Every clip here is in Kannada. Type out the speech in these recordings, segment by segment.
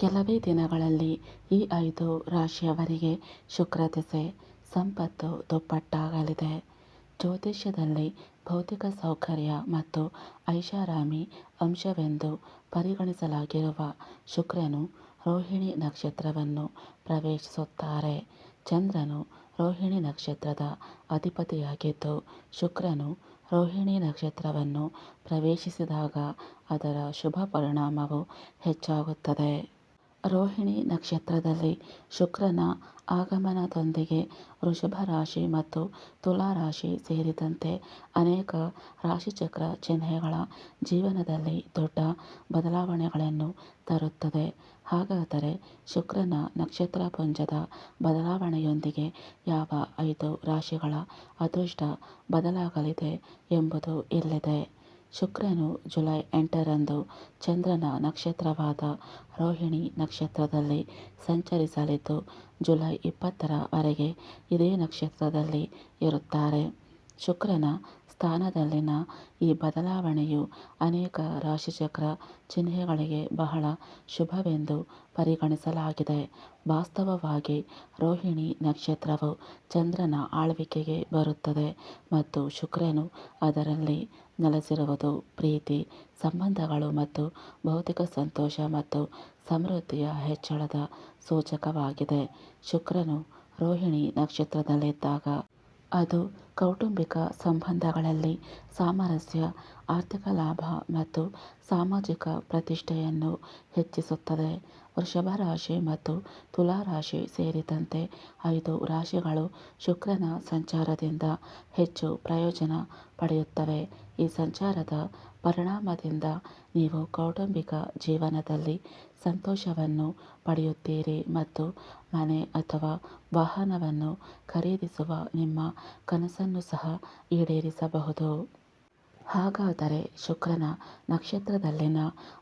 ಕೆಲವೇ ದಿನಗಳಲ್ಲಿ ಈ ಐದು ರಾಶಿಯವರಿಗೆ ಶುಕ್ರ ದೆಸೆ, ಸಂಪತ್ತು ದುಪ್ಪಟ್ಟಾಗಲಿದೆ. ಜ್ಯೋತಿಷ್ಯದಲ್ಲಿ ಭೌತಿಕ ಸೌಕರ್ಯ ಮತ್ತು ಐಷಾರಾಮಿ ಅಂಶವೆಂದು ಪರಿಗಣಿಸಲಾಗಿರುವ ಶುಕ್ರನು ರೋಹಿಣಿ ನಕ್ಷತ್ರವನ್ನು ಪ್ರವೇಶಿಸುತ್ತಾರೆ. ಚಂದ್ರನು ರೋಹಿಣಿ ನಕ್ಷತ್ರದ ಅಧಿಪತಿಯಾಗಿದ್ದು, ಶುಕ್ರನು ರೋಹಿಣಿ ನಕ್ಷತ್ರವನ್ನು ಪ್ರವೇಶಿಸಿದಾಗ ಅದರ ಶುಭ ಪರಿಣಾಮವು ಹೆಚ್ಚಾಗುತ್ತದೆ. ರೋಹಿಣಿ ನಕ್ಷತ್ರದಲ್ಲಿ ಶುಕ್ರನ ಆಗಮನದೊಂದಿಗೆ ವೃಷಭ ರಾಶಿ ಮತ್ತು ತುಲಾ ರಾಶಿ ಸೇರಿದಂತೆ ಅನೇಕ ರಾಶಿಚಕ್ರ ಚಿಹ್ನೆಗಳ ಜೀವನದಲ್ಲಿ ದೊಡ್ಡ ಬದಲಾವಣೆಗಳನ್ನು ತರುತ್ತದೆ. ಹಾಗಾದರೆ ಶುಕ್ರನ ನಕ್ಷತ್ರ ಪುಂಜದ ಬದಲಾವಣೆಯೊಂದಿಗೆ ಯಾವ ಐದು ರಾಶಿಗಳ ಅದೃಷ್ಟ ಬದಲಾಗಲಿದೆ ಎಂಬುದು ಇಲ್ಲಿದೆ. ಶುಕ್ರನು ಜುಲೈ ಎಂಟರಂದು ಚಂದ್ರನ ನಕ್ಷತ್ರವಾದ ರೋಹಿಣಿ ನಕ್ಷತ್ರದಲ್ಲಿ ಸಂಚರಿಸಲಿದ್ದು, ಜುಲೈ ಇಪ್ಪತ್ತರ ವರೆಗೆ ಇದೇ ನಕ್ಷತ್ರದಲ್ಲಿ ಇರುತ್ತಾರೆ. ಶುಕ್ರನ ಸ್ಥಾನದಲ್ಲಿನ ಈ ಬದಲಾವಣೆಯು ಅನೇಕ ರಾಶಿಚಕ್ರ ಚಿಹ್ನೆಗಳಿಗೆ ಬಹಳ ಶುಭವೆಂದು ಪರಿಗಣಿಸಲಾಗಿದೆ. ವಾಸ್ತವವಾಗಿ ರೋಹಿಣಿ ನಕ್ಷತ್ರವು ಚಂದ್ರನ ಆಳ್ವಿಕೆಗೆ ಬರುತ್ತದೆ ಮತ್ತು ಶುಕ್ರನು ಅದರಲ್ಲಿ ನೆಲೆಸಿರುವುದು, ಪ್ರೀತಿ, ಸಂಬಂಧಗಳು ಮತ್ತು ಭೌತಿಕ ಸಂತೋಷ ಮತ್ತು ಸಮೃದ್ಧಿಯ ಹೆಚ್ಚಳದ ಸೂಚಕವಾಗಿದೆ. ಶುಕ್ರನು ರೋಹಿಣಿ ನಕ್ಷತ್ರದಲ್ಲಿದ್ದಾಗ ಅದು ಕೌಟುಂಬಿಕ ಸಂಬಂಧಗಳಲ್ಲಿ ಸಾಮರಸ್ಯ ಆರ್ಥಿಕ ಲಾಭ ಮತ್ತು ಸಾಮಾಜಿಕ ಪ್ರತಿಷ್ಠೆಯನ್ನು ಹೆಚ್ಚಿಸುತ್ತದೆ. ವೃಷಭ ರಾಶಿ ಮತ್ತು ತುಲಾ ರಾಶಿ ಸೇರಿದಂತೆ ಐದು ರಾಶಿಗಳು ಶುಕ್ರನ ಸಂಚಾರದಿಂದ ಹೆಚ್ಚು ಪ್ರಯೋಜನ ಪಡೆಯುತ್ತವೆ. ಈ ಸಂಚಾರದ ಪರಿಣಾಮದಿಂದ ನೀವು ಕೌಟುಂಬಿಕ ಜೀವನದಲ್ಲಿ ಸಂತೋಷವನ್ನು ಪಡೆಯುತ್ತೀರಿ ಮತ್ತು ಮನೆ ಅಥವಾ ವಾಹನವನ್ನು ಖರೀದಿಸುವ ನಿಮ್ಮ ಕನಸನ್ನು ಸಹ ಈಡೇರಿಸಬಹುದು. ಹಾಗಾದರೆ ಶುಕ್ರನ ನಕ್ಷತ್ರದಲ್ಲಿನ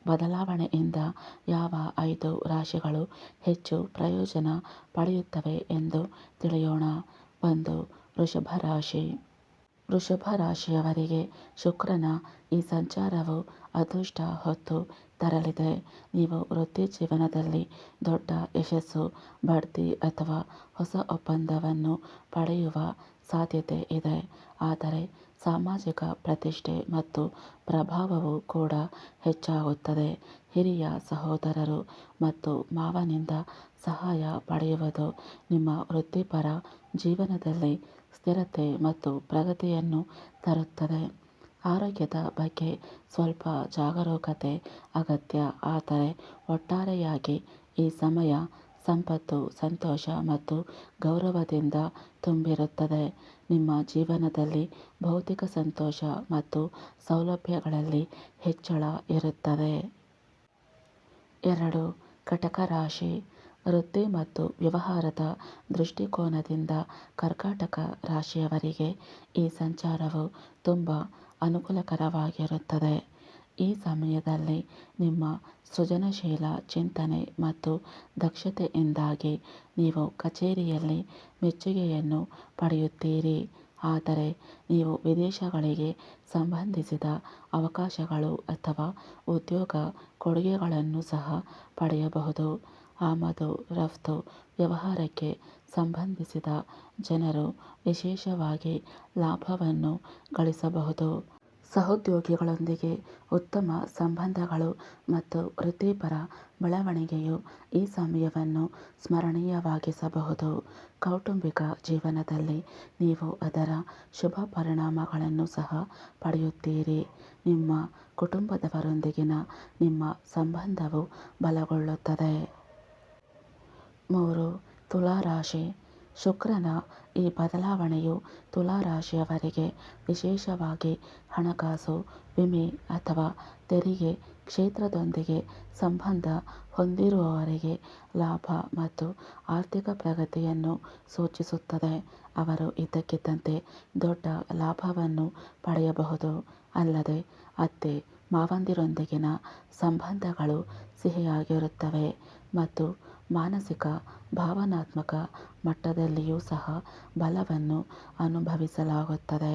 ಬದಲಾವಣೆಯಿಂದ ಯಾವ ಐದು ರಾಶಿಗಳು ಹೆಚ್ಚು ಪ್ರಯೋಜನ ಪಡೆಯುತ್ತವೆ ಎಂದು ತಿಳಿಯೋಣ. ಒಂದು, ವೃಷಭ ರಾಶಿ. ವೃಷಭ ರಾಶಿಯವರಿಗೆ ಶುಕ್ರನ ಈ ಸಂಚಾರವು ಅದೃಷ್ಟ ಹೊತ್ತು ತರಲಿದೆ. ನೀವು ವೃತ್ತಿ ಜೀವನದಲ್ಲಿ ದೊಡ್ಡ ಯಶಸ್ಸು, ಬಡ್ತಿ ಅಥವಾ ಹೊಸ ಒಪ್ಪಂದವನ್ನು ಪಡೆಯುವ ಸಾಧ್ಯತೆ ಇದೆ. ಆದರೆ ಸಾಮಾಜಿಕ ಪ್ರತಿಷ್ಠೆ ಮತ್ತು ಪ್ರಭಾವವು ಕೂಡ ಹೆಚ್ಚಾಗುತ್ತದೆ. ಹಿರಿಯ ಸಹೋದರರು ಮತ್ತು ಮಾವನಿಂದ ಸಹಾಯ ಪಡೆಯುವುದು ನಿಮ್ಮ ವೃತ್ತಿಪರ ಜೀವನದಲ್ಲಿ ಸ್ಥಿರತೆ ಮತ್ತು ಪ್ರಗತಿಯನ್ನು ತರುತ್ತದೆ. ಆರೋಗ್ಯದ ಬಗ್ಗೆ ಸ್ವಲ್ಪ ಜಾಗರೂಕತೆ ಅಗತ್ಯ, ಆದರೆ ಒಟ್ಟಾರೆಯಾಗಿ ಈ ಸಮಯ ಸಂಪತ್ತು, ಸಂತೋಷ ಮತ್ತು ಗೌರವದಿಂದ ತುಂಬಿರುತ್ತದೆ ನಿಮ್ಮ ಜೀವನದಲ್ಲಿ ಭೌತಿಕ ಸಂತೋಷ ಮತ್ತು ಸೌಲಭ್ಯಗಳಲ್ಲಿ ಹೆಚ್ಚಳ ಇರುತ್ತದೆ. ಎರಡು, ಕಟಕ ರಾಶಿ. ವೃತ್ತಿ ಮತ್ತು ವ್ಯವಹಾರದ ದೃಷ್ಟಿಕೋನದಿಂದ ಕರ್ಕಾಟಕ ರಾಶಿಯವರಿಗೆ ಈ ಸಂಚಾರವು ತುಂಬ ಅನುಕೂಲಕರವಾಗಿರುತ್ತದೆ. ಈ ಸಮಯದಲ್ಲಿ ನಿಮ್ಮ ಸೃಜನಶೀಲ ಚಿಂತನೆ ಮತ್ತು ದಕ್ಷತೆಯಿಂದಾಗಿ ನೀವು ಕಚೇರಿಯಲ್ಲಿ ಮೆಚ್ಚುಗೆಯನ್ನು ಪಡೆಯುತ್ತೀರಿ. ಆದರೆ ನೀವು ವಿದೇಶಗಳಿಗೆ ಸಂಬಂಧಿಸಿದ ಅವಕಾಶಗಳು ಅಥವಾ ಉದ್ಯೋಗ ಕೊಡುಗೆಗಳನ್ನು ಸಹ ಪಡೆಯಬಹುದು. ಆಮದು ರಫ್ತು ವ್ಯವಹಾರಕ್ಕೆ ಸಂಬಂಧಿಸಿದ ಜನರು ವಿಶೇಷವಾಗಿ ಲಾಭವನ್ನು ಗಳಿಸಬಹುದು. ಸಹೋದ್ಯೋಗಿಗಳೊಂದಿಗೆ ಉತ್ತಮ ಸಂಬಂಧಗಳು ಮತ್ತು ವೃತ್ತಿಪರ ಬೆಳವಣಿಗೆಯು ಈ ಸಮಯವನ್ನು ಸ್ಮರಣೀಯವಾಗಿಸಬಹುದು. ಕೌಟುಂಬಿಕ ಜೀವನದಲ್ಲಿ ನೀವು ಅದರ ಶುಭ ಪರಿಣಾಮಗಳನ್ನು ಸಹ ಪಡೆಯುತ್ತೀರಿ. ನಿಮ್ಮ ಕುಟುಂಬದವರೊಂದಿಗಿನ ನಿಮ್ಮ ಸಂಬಂಧವು ಬಲಗೊಳ್ಳುತ್ತದೆ. ಮೂರು ತುಲಾ ರಾಶಿ ಶುಕ್ರನ ಈ ಬದಲಾವಣೆಯು ತುಲಾ ರಾಶಿಯವರಿಗೆ ವಿಶೇಷವಾಗಿ ಹಣಕಾಸು, ವಿಮೆ ಅಥವಾ ತೆರಿಗೆ ಕ್ಷೇತ್ರದೊಂದಿಗೆ ಸಂಬಂಧ ಹೊಂದಿರುವವರಿಗೆ ಲಾಭ ಮತ್ತು ಆರ್ಥಿಕ ಪ್ರಗತಿಯನ್ನು ಸೂಚಿಸುತ್ತದೆ. ಅವರು ಇದ್ದಕ್ಕಿದ್ದಂತೆ ದೊಡ್ಡ ಲಾಭವನ್ನು ಪಡೆಯಬಹುದು. ಅಲ್ಲದೆ ಅತ್ತೆ ಮಾವಂದಿರೊಂದಿಗಿನ ಸಂಬಂಧಗಳು ಸಿಹಿಯಾಗಿರುತ್ತವೆ ಮತ್ತು ಮಾನಸಿಕ, ಭಾವನಾತ್ಮಕ ಮಟ್ಟದಲ್ಲಿಯೂ ಸಹ ಬಲವನ್ನು ಅನುಭವಿಸಲಾಗುತ್ತದೆ.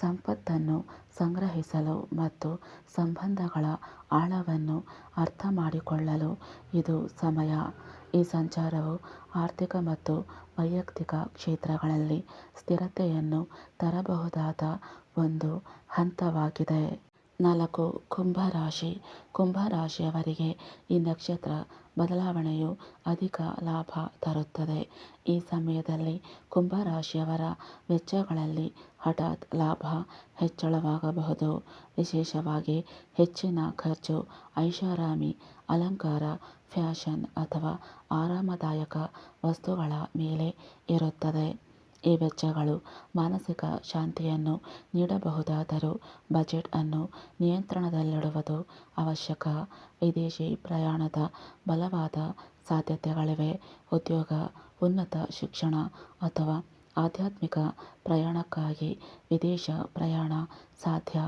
ಸಂಪತ್ತನ್ನು ಸಂಗ್ರಹಿಸಲು ಮತ್ತು ಸಂಬಂಧಗಳ ಆಳವನ್ನು ಅರ್ಥಮಾಡಿಕೊಳ್ಳಲು ಇದು ಸಮಯ. ಈ ಸಂಚಾರವು ಆರ್ಥಿಕ ಮತ್ತು ವೈಯಕ್ತಿಕ ಕ್ಷೇತ್ರಗಳಲ್ಲಿ ಸ್ಥಿರತೆಯನ್ನು ತರಬಹುದಾದ ಒಂದು ಹಂತವಾಗಿದೆ. ನಾಲ್ಕು ಕುಂಭರಾಶಿ. ಕುಂಭರಾಶಿಯವರಿಗೆ ಈ ನಕ್ಷತ್ರ ಬದಲಾವಣೆಯು ಅಧಿಕ ಲಾಭ ತರುತ್ತದೆ. ಈ ಸಮಯದಲ್ಲಿ ಕುಂಭರಾಶಿಯವರ ವೆಚ್ಚಗಳಲ್ಲಿ ಹಠಾತ್ ಲಾಭ ಹೆಚ್ಚಳವಾಗಬಹುದು. ವಿಶೇಷವಾಗಿ ಹೆಚ್ಚಿನ ಖರ್ಚು, ಐಷಾರಾಮಿ, ಅಲಂಕಾರ, ಫ್ಯಾಷನ್ ಅಥವಾ ಆರಾಮದಾಯಕ ವಸ್ತುಗಳ ಮೇಲೆ ಇರುತ್ತದೆ. ಈ ವೆಚ್ಚಗಳು ಮಾನಸಿಕ ಶಾಂತಿಯನ್ನು ನೀಡಬಹುದಾದರೂ ಬಜೆಟ್ ಅನ್ನು ನಿಯಂತ್ರಣದಲ್ಲಿಡುವುದು ಅವಶ್ಯಕ. ವಿದೇಶಿ ಪ್ರಯಾಣದ ಬಲವಾದ ಸಾಧ್ಯತೆಗಳಿವೆ. ಉದ್ಯೋಗ, ಉನ್ನತ ಶಿಕ್ಷಣ ಅಥವಾ ಆಧ್ಯಾತ್ಮಿಕ ಪ್ರಯಾಣಕ್ಕಾಗಿ ವಿದೇಶ ಪ್ರಯಾಣ ಸಾಧ್ಯ.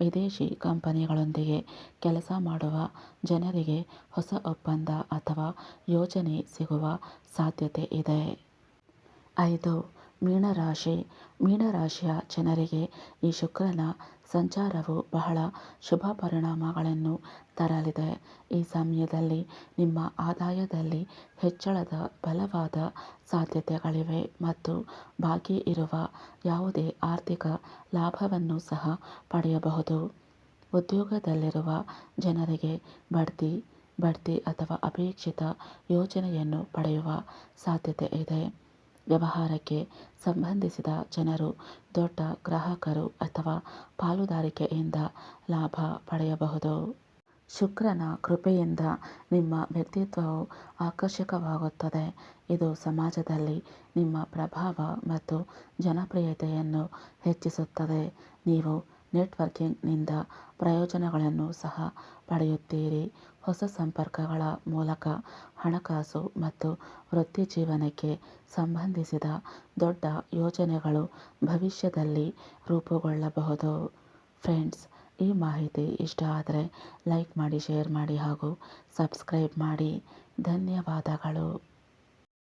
ವಿದೇಶಿ ಕಂಪನಿಗಳೊಂದಿಗೆ ಕೆಲಸ ಮಾಡುವ ಜನರಿಗೆ ಹೊಸ ಒಪ್ಪಂದ ಅಥವಾ ಯೋಜನೆ ಸಿಗುವ ಸಾಧ್ಯತೆ ಇದೆ. ಐದು ಮೀನರಾಶಿ, ಮೀನರಾಶಿಯ ಜನರಿಗೆ ಈ ಶುಕ್ರನ ಸಂಚಾರವು ಬಹಳ ಶುಭ ಪರಿಣಾಮಗಳನ್ನು ತರಲಿದೆ. ಈ ಸಮಯದಲ್ಲಿ ನಿಮ್ಮ ಆದಾಯದಲ್ಲಿ ಹೆಚ್ಚಳದ ಬಲವಾದ ಸಾಧ್ಯತೆಗಳಿವೆ ಮತ್ತು ಬಾಕಿ ಇರುವ ಯಾವುದೇ ಆರ್ಥಿಕ ಲಾಭವನ್ನು ಸಹ ಪಡೆಯಬಹುದು. ಉದ್ಯೋಗದಲ್ಲಿರುವ ಜನರಿಗೆ ಬಡ್ತಿ ಬಡ್ತಿ ಅಥವಾ ಅಪೇಕ್ಷಿತ ಯೋಜನೆಯನ್ನು ಪಡೆಯುವ ಸಾಧ್ಯತೆ ಇದೆ. ವ್ಯವಹಾರಕ್ಕೆ ಸಂಬಂಧಿಸಿದ ಜನರು, ದೊಡ್ಡ ಗ್ರಾಹಕರು ಅಥವಾ ಪಾಲುದಾರಿಕೆಯಿಂದ ಲಾಭ ಪಡೆಯಬಹುದು. ಶುಕ್ರನ ಕೃಪೆಯಿಂದ ನಿಮ್ಮ ವ್ಯಕ್ತಿತ್ವವು ಆಕರ್ಷಕವಾಗುತ್ತದೆ. ಇದು ಸಮಾಜದಲ್ಲಿ ನಿಮ್ಮ ಪ್ರಭಾವ ಮತ್ತು ಜನಪ್ರಿಯತೆಯನ್ನು ಹೆಚ್ಚಿಸುತ್ತದೆ. ನೀವು ನೆಟ್ವರ್ಕಿಂಗ್ನಿಂದ ಪ್ರಯೋಜನಗಳನ್ನು ಸಹ ಪಡೆಯುತ್ತೀರಿ. ಹೊಸ ಸಂಪರ್ಕಗಳ ಮೂಲಕ ಹಣಕಾಸು ಮತ್ತು ವೃತ್ತಿಜೀವನಕ್ಕೆ ಸಂಬಂಧಿಸಿದ ದೊಡ್ಡ ಯೋಜನೆಗಳು ಭವಿಷ್ಯದಲ್ಲಿ ರೂಪುಗೊಳ್ಳಬಹುದು. ಫ್ರೆಂಡ್ಸ್, ಈ ಮಾಹಿತಿ ಇಷ್ಟ ಆದರೆ ಲೈಕ್ ಮಾಡಿ, ಶೇರ್ ಮಾಡಿ ಹಾಗೂ ಸಬ್ಸ್ಕ್ರೈಬ್ ಮಾಡಿ. ಧನ್ಯವಾದಗಳು.